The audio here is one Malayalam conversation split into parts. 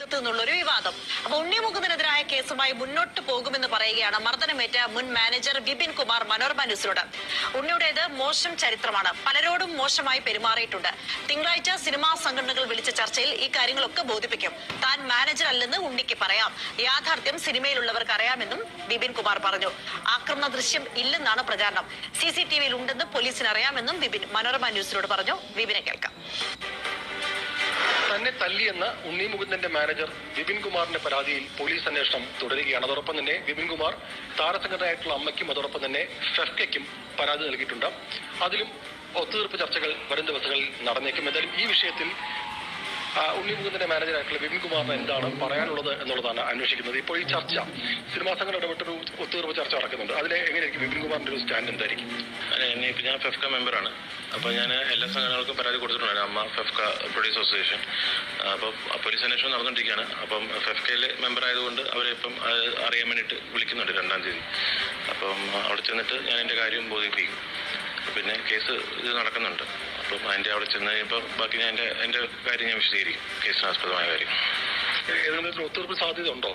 ഭാഗത്തു നിന്നുള്ളൊരു വിവാദം. അപ്പൊ ഉണ്ണിമുകുന്ദനെതിരായ കേസുമായി മുന്നോട്ട് പോകുമെന്ന് പറയുകയാണ് മർദ്ദനമേറ്റ മുൻ മാനേജർ ബിപിൻ കുമാർ മനോരമ ന്യൂസിനോട് ഉണ്ണിയുടേത് മോശം ചരിത്രമാണ്. പലരോടും മോശമായി പെരുമാറിയിട്ടുണ്ട്. തിങ്കളാഴ്ച സിനിമാ സംഘടനകൾ വിളിച്ച ചർച്ചയിൽ ഈ കാര്യങ്ങളൊക്കെ ബോധിപ്പിക്കും. താൻ മാനേജർ അല്ലെന്ന് ഉണ്ണിക്ക് പറയാം. യാഥാർത്ഥ്യം സിനിമയിലുള്ളവർക്ക് അറിയാമെന്നും ബിപിൻ കുമാർ പറഞ്ഞു. ആക്രമണ ദൃശ്യം ഇല്ലെന്നാണ് പ്രചാരണം. സി സി ടി വിയിൽ ഉണ്ടെന്ന് പോലീസിന് അറിയാമെന്നും ബിപിൻ മനോരമ ന്യൂസിനോട് പറഞ്ഞു. വിപിനെ കേൾക്കാം. തന്നെ തല്ലിയെന്ന ഉണ്ണി മുകുന്ദന്റെ മാനേജർ വിപിൻ കുമാറിന്റെ പരാതിയിൽ പോലീസ് അന്വേഷണം തുടരുകയാണ്. അതോടൊപ്പം തന്നെ വിപിൻ കുമാർ താരസംഘടനയായിട്ടുള്ള അമ്മയ്ക്കും അതോടൊപ്പം തന്നെ ഫെഫ്കയ്ക്കും പരാതി നൽകിയിട്ടുണ്ട്. അതിലും ഒത്തുതീർപ്പ് ചർച്ചകൾ വരും ദിവസങ്ങളിൽ നടന്നേക്കും. എന്തായാലും ഈ വിഷയത്തിൽ ആ, ഉണ്ണി മുകുന്ദന്റെ മാനേജറായിട്ടുള്ള വിപിൻ കുമാറിന് എന്താണ് പറയാനുള്ളത് എന്നുള്ളതാണ് അന്വേഷിക്കുന്നത്. ഇപ്പോൾ ഈ ചർച്ച സിനിമാ സംഘടന ഇടപെട്ടൊരു ഒത്തുതീർപ്പ് ചർച്ച നടക്കുന്നുണ്ട്. അതിലെ എങ്ങനെയായിരിക്കും വിപിൻ കുമാറിന്റെ ഒരു സ്റ്റാൻഡ് എന്തായിരിക്കും? ഞാൻ ഫെഫ്ക മെമ്പറാണ് അപ്പോൾ ഞാൻ എല്ലാ സംഘടനകൾക്കും പരാതി കൊടുത്തിട്ടുണ്ടായിരുന്നു അമ്മ ഫെഫ്ക പ്രൊഡ്യൂസ് അസോസിയേഷൻ അപ്പോൾ പോലീസ് അന്വേഷണം നടന്നുകൊണ്ടിരിക്കുകയാണ്. അപ്പം ഫെഫ്കയിൽ മെമ്പർ ആയതുകൊണ്ട് അവരെ ഇപ്പം അറിയാൻ വേണ്ടിയിട്ട് വിളിക്കുന്നുണ്ട് രണ്ടാം തീയതി. അപ്പം അവിടെ ചെന്നിട്ട് ഞാൻ എന്റെ കാര്യം ബോധിപ്പിക്കും. പിന്നെ കേസ് ഇത് നടക്കുന്നുണ്ട്. അപ്പം അതിന്റെ അവിടെ ചെന്ന് കഴിയുമ്പോൾ ബാക്കി ഞാൻ എന്റെ എന്റെ കാര്യം ഞാൻ വിശദീകരിക്കും. കേസിനാസ്പദമായ കാര്യം. ഏതെങ്കിലും ഒത്തുതീർപ്പ് സാധ്യത ഉണ്ടോ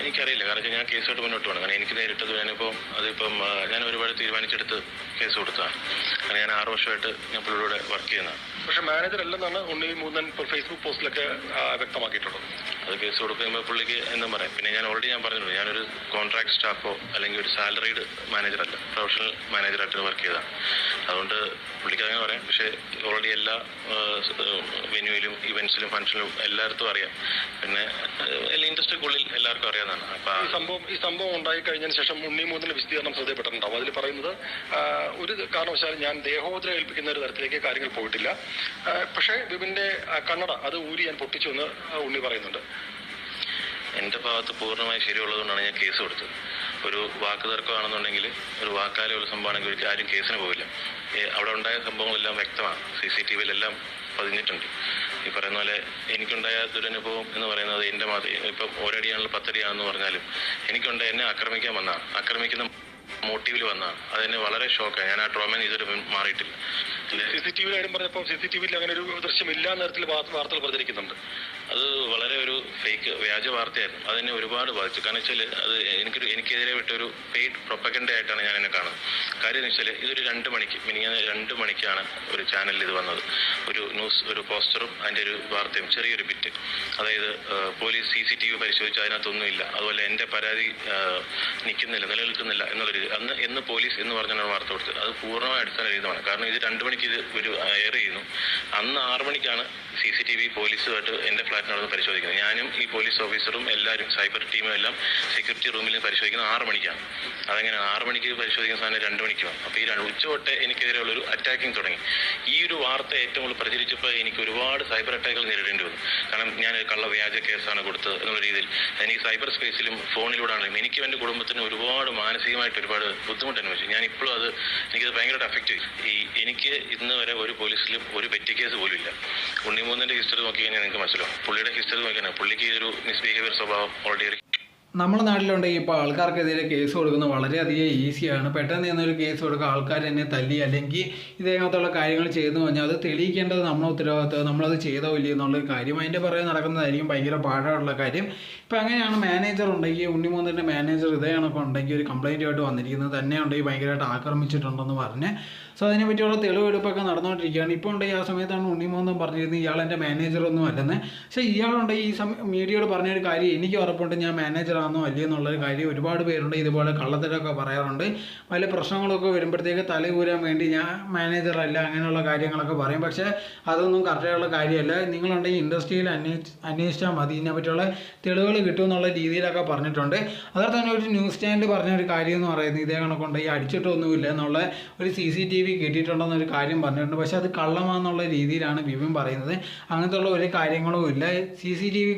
എനിക്കറിയില്ല. കാരണം ഞാൻ കേസുമായിട്ട് മുന്നോട്ട് പോകണം. കാരണം എനിക്ക് നേരിട്ടത് ഞാനിപ്പം അതിപ്പം ഞാൻ ഒരുപാട് തീരുമാനിച്ചെടുത്ത് കേസ് കൊടുത്തതാണ്. കാരണം ഞാൻ ആറ് വർഷമായിട്ട് ഞാൻ പുള്ളിയുടെ വർക്ക് ചെയ്യുന്നതാണ്. പക്ഷേ മാനേജർ അല്ലെന്നാണ് ഉണ്ണി മൂന്നൻ ഫേസ്ബുക്ക് പോസ്റ്റിലൊക്കെ വ്യക്തമാക്കിയിട്ടുള്ളത്. അത് കേസ് കൊടുക്കുമ്പോൾ പുള്ളിക്ക് എന്നും പറയാം? പിന്നെ ഞാൻ ഓൾറെഡി ഞാൻ പറഞ്ഞിട്ടുണ്ട് ഞാനൊരു കോൺട്രാക്ട് സ്റ്റാഫോ അല്ലെങ്കിൽ ഒരു സാലറീഡ് മാനേജറല്ല പ്രൊഫഷണൽ മാനേജറായിട്ട് വർക്ക് ചെയ്തതാണ് അതുകൊണ്ട് പുള്ളിക്ക് അങ്ങനെ പറയാം. പക്ഷേ ഓൾറെഡി എല്ലാ വെന്യൂയിലും ഇവൻസിലും ഫംഗ്ഷനിലും എല്ലായിടത്തും അറിയാം. പിന്നെ എല്ലാ ഇൻഡസ്ട്രിക്കുള്ളിൽ എല്ലാവർക്കും അറിയാവുന്നതാണ്. അപ്പം ഈ സംഭവം ഈ സംഭവം ഉണ്ടായി കഴിഞ്ഞതിന് ശേഷം ഉണ്ണി മൂന്നിന്റെ വിശദീകരണം ശ്രദ്ധപ്പെട്ടിട്ടുണ്ടാവും അതിൽ പറയുന്നത് ഒരു കാരണവശാലും ഞാൻ ദേഹോദ്ര ഏൽപ്പിക്കുന്ന ഒരു തരത്തിലേക്ക് കാര്യങ്ങൾ പോയിട്ടില്ല. പക്ഷേ വിപിന്റെ കണ്ണട അത് ഊരി ഞാൻ പൊട്ടിച്ചു എന്ന് ഉണ്ണി പറയുന്നുണ്ട്. എന്റെ ഭാഗത്ത് പൂർണമായി ശരിയുള്ളതുകൊണ്ടാണ് ഞാൻ കേസ് കൊടുത്തത്. ഒരു വാക്ക് തർക്കമാണെന്നുണ്ടെങ്കിൽ ഒരു വാക്കാലുള്ള സംഭവമാണെങ്കിൽ ഒരു ആരും കേസിന് പോവില്ല. ഏ, അവിടെ ഉണ്ടായ സംഭവങ്ങളെല്ലാം വ്യക്തമാണ്. സി സി ടി വിയിലെല്ലാം പതിഞ്ഞിട്ടുണ്ട്. ഈ പറയുന്ന പോലെ എനിക്കുണ്ടായ ദുരനുഭവം എന്ന് പറയുന്നത് എന്റെ മാത്രം ഇപ്പം ഒരടിയാണല്ലോ പത്തടിയാണെന്ന് പറഞ്ഞാലും എനിക്കുണ്ടായ എന്നെ ആക്രമിക്കാൻ വന്നതാണ്. ആക്രമിക്കുന്ന മോട്ടീവിൽ വന്നതാണ്. അതെന്നെ വളരെ ഷോക്കായി. ഞാൻ ആ ട്രോമയിൽ ഇതുവരെ മാറിയിട്ടില്ല. സി സി ടി വിയിലും പറഞ്ഞപ്പോൾ സി സി ടി വിയിൽ അങ്ങനെ ഒരു ദൃശ്യം ഇല്ല എന്ന തരത്തിൽ വാർത്ത- വാർത്തകൾ പ്രചരിക്കുന്നുണ്ട്. ഫേക്ക് വ്യാജ വാർത്തയായിരുന്നു. അതെന്നെ ഒരുപാട് ബാധിച്ചു. കാരണം വെച്ചാൽ അത് എനിക്കൊരു എനിക്കെതിരെ വിട്ടൊരു പെയ്ഡ് പ്രൊപ്പഗൻഡ ആയിട്ടാണ് ഞാൻ എന്നെ കാണുന്നത്. കാര്യം എന്ന് വെച്ചാൽ ഇതൊരു രണ്ട് മണിക്ക് മിനിങ്ങനെ രണ്ട് മണിക്കാണ് ഒരു ചാനലിൽ ഇത് വന്നത്. ഒരു ന്യൂസ് ഒരു പോസ്റ്ററും അതിന്റെ ഒരു വാർത്തയും ചെറിയൊരു ബിറ്റ് അതായത് police C C T V പരിശോധിച്ച് അതിനകത്തൊന്നുമില്ല അതുപോലെ എന്റെ പരാതി നിൽക്കുന്നില്ല നിലനിൽക്കുന്നില്ല എന്നുള്ളൊരു അന്ന് എന്ന് പോലീസ് എന്ന് പറഞ്ഞാണ് വാർത്ത കൊടുത്തത് അത് പൂർണമായ അടിസ്ഥാനരഹിതമാണ് കാരണം ഇത് രണ്ട് മണിക്ക് ഇത് ഒരു എയർ ചെയ്യുന്നു. അന്ന് ആറ് മണിക്കാണ് സി സി ടി വി പോലീസുമായിട്ട് എന്റെ ഫ്ലാറ്റിനടുത്ത് പരിശോധിക്കുന്നത്. ഞാനും ഈ പോലീസ് ഓഫീസറും എല്ലാവരും സൈബർ ടീമും എല്ലാം സെക്യൂരിറ്റി റൂമിൽ പരിശോധിക്കുന്നത് ആറ് മണിക്കാണ്. അതെങ്ങനെ ആറ് മണിക്ക് പരിശോധിക്കുന്ന സാധനം രണ്ട് മണിക്ക് വന്നു അപ്പോൾ ഈ ഉച്ച തൊട്ട് എനിക്കെതിരെയുള്ള ഒരു അറ്റാക്കിംഗ് തുടങ്ങി. ഈ ഒരു വാർത്ത ഏറ്റവും കൂടുതൽ പ്രചരിച്ചപ്പോൾ എനിക്ക് ഒരുപാട് സൈബർ അറ്റാക്കുകൾ നേരിടേണ്ടി വന്നു. കാരണം ഞാൻ കള്ള വ്യാജ കേസാണ് കൊടുത്തത് എന്നുള്ള രീതിയിൽ. എനിക്ക് സൈബർ സ്പേസിലും ഫോണിലൂടെയാണെങ്കിലും എനിക്കും എന്റെ കുടുംബത്തിന് ഒരുപാട് മാനസികമായിട്ട് ഒരുപാട് ബുദ്ധിമുട്ട് അനുഭവിച്ചു. ഞാൻ ഇപ്പോഴും അത് എനിക്കത് ഭയങ്കരമായിട്ട് അഫക്റ്റ് ചെയ്തു. ഈ എനിക്ക് ഇന്ന് വരെ ഒരു പോലീസിലും ഒരു പെറ്റി കേസ് പോലും ഇല്ല. ഉണ്ണിമൂന്നിന്റെ ഹിസ്റ്ററി നോക്കി കഴിഞ്ഞാൽ നിങ്ങൾക്ക് മനസ്സിലാവും. പുള്ളിയുടെ ഹിസ്റ്ററി നോക്കിയാൽ പുള്ളിക്ക് ഈ ഒരു മിസ്ബിഹേവിയർ സ്വഭാവം ഓൾറെഡി നമ്മുടെ നാട്ടിലുണ്ടെങ്കിൽ ഇപ്പോൾ ആൾക്കാർക്കെതിരെ കേസ് കൊടുക്കുന്നത് വളരെയധികം ഈസിയാണ്. പെട്ടെന്ന് എന്നൊരു കേസ് കൊടുക്കുക ആൾക്കാർ തന്നെ തല്ലി അല്ലെങ്കിൽ ഇതേകത്തുള്ള കാര്യങ്ങൾ ചെയ്തു കഴിഞ്ഞാൽ അത് തെളിയിക്കേണ്ടത് നമ്മുടെ ഉത്തരവാദിത്വം നമ്മളത് ചെയ്തോ ഇല്ലയോ എന്നുള്ളൊരു കാര്യം അതിന്റെ പുറകെ നടക്കുന്നതായിരിക്കും ഭയങ്കര പാടുള്ള കാര്യം. ഇപ്പം അങ്ങനെയാണ് മാനേജർ ഉണ്ടെങ്കിൽ ഉണ്ണിമൂന്നിന്റെ മാനേജർ ഇതേ കണക്ക് ഉണ്ടെങ്കിൽ ഒരു കംപ്ലൈന്റ് ആയിട്ട് വന്നിരിക്കുന്നത് തന്നെ ഉണ്ടെങ്കിൽ ഭയങ്കരമായിട്ട് ആക്രമിച്ചിട്ടുണ്ടെന്ന് പറഞ്ഞ്. സോ അതിനെപ്പറ്റിയുള്ള തെളിവെടുപ്പൊക്കെ നടന്നുകൊണ്ടിരിക്കുകയാണ്. ഇപ്പോൾ ഉണ്ടെങ്കിൽ ആ സമയത്താണ് ഉണ്ണിമൂന്നും പറഞ്ഞിരുന്നത് ഇയാൾ എന്റെ മാനേജറൊന്നും അല്ലെന്ന്. പക്ഷേ ഇയാളുണ്ടെങ്കിൽ ഈ സമയം മീഡിയയോട് പറഞ്ഞൊരു കാര്യം എനിക്ക് ഉറപ്പുണ്ട് ഞാൻ മാനേജറാണോ അല്ലേ എന്നുള്ളൊരു കാര്യം ഒരുപാട് പേരുണ്ട് ഇതുപോലെ കള്ളത്തരമൊക്കെ പറയാറുണ്ട്. പല പ്രശ്നങ്ങളൊക്കെ വരുമ്പോഴത്തേക്ക് തലകൂരാൻ വേണ്ടി ഞാൻ മാനേജറല്ല അങ്ങനെയുള്ള കാര്യങ്ങളൊക്കെ പറയും. പക്ഷേ അതൊന്നും കറക്റ്റായുള്ള കാര്യമല്ല. നിങ്ങളുണ്ടെങ്കിൽ ഇൻഡസ്ട്രിയിൽ അന്വേഷിച്ച് അന്വേഷിച്ചാൽ മതി. ഇതിനെ പറ്റിയുള്ള തെളിവുകൾ കിട്ടുമെന്നുള്ള രീതിയിലൊക്കെ പറഞ്ഞിട്ടുണ്ട്. അതുപോലെ തന്നെ ഒരു ന്യൂസ് സ്റ്റാൻഡ് പറഞ്ഞ ഒരു കാര്യം എന്ന് പറയുന്നത് ഇതേ കണക്കുണ്ട് ഈ അടിച്ചിട്ടൊന്നുമില്ല എന്നുള്ള ഒരു സി സി ടി വി കിട്ടിയിട്ടുണ്ടെന്നൊരു കാര്യം പറഞ്ഞിട്ടുണ്ട്. പക്ഷേ അത് കള്ളമാണെന്നുള്ള രീതിയിലാണ് ബിബിൻ പറയുന്നത്. അങ്ങനത്തെ ഉള്ള ഒരു കാര്യങ്ങളും ഇല്ല. സി സി ടി വി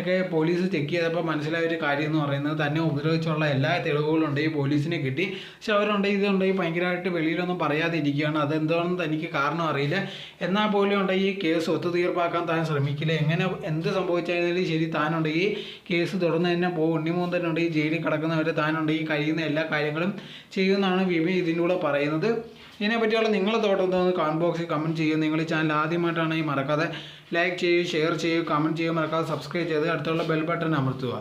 ഒക്കെ പോലീസ് ചെക്ക് ചെയ്തപ്പോൾ മനസ്സിലായ ഒരു കാര്യം എന്ന് പറയുന്നത് തന്നെ ഉപദ്രവിച്ചുള്ള എല്ലാ തെളിവുകളും ഉണ്ടെങ്കിൽ പോലീസിനെ കിട്ടി. പക്ഷെ അവരുണ്ട് ഇതുണ്ടെങ്കിൽ ഭയങ്കരമായിട്ട് വെളിയിലൊന്നും പറയാതെ ഇരിക്കുകയാണ് അതെന്താണെന്ന് തനിക്ക് കാരണം അറിയില്ല. എന്നാൽ പോലും ഉണ്ടെങ്കിൽ ഈ കേസ് ഒത്തുതീർപ്പാക്കാൻ താൻ ശ്രമിക്കില്ല. എങ്ങനെ എന്ത് സംഭവിച്ചാലും ശരി താനുണ്ടെങ്കിൽ കേസ് തുടർന്ന് തന്നെ പോകും ഉണ്ടെങ്കിൽ ജയിലിൽ കിടക്കുന്നവരെ താനുണ്ടെങ്കിൽ കഴിയുന്ന എല്ലാ കാര്യങ്ങളും ചെയ്യുമെന്നാണ് വിമി ഇതിന്റെ കൂടെ പറയുന്നത്. ഇതിനെപ്പറ്റിയുള്ള നിങ്ങളെ തോട്ടം തോന്നുന്നു കമന്റ് ബോക്സിൽ കമന്റ് ചെയ്യുക. നിങ്ങൾ ഈ ചാനൽ ആദ്യമായിട്ടാണെങ്കിൽ മറക്കാതെ ലൈക്ക് ചെയ്യുക ഷെയർ ചെയ്യുക കമന്റ് ചെയ്യുക. മറക്കാതെ സബ്സ്ക്രൈബ് ചെയ്ത് അടുത്തുള്ള ബെൽ ബട്ടൺ അമർത്തുക.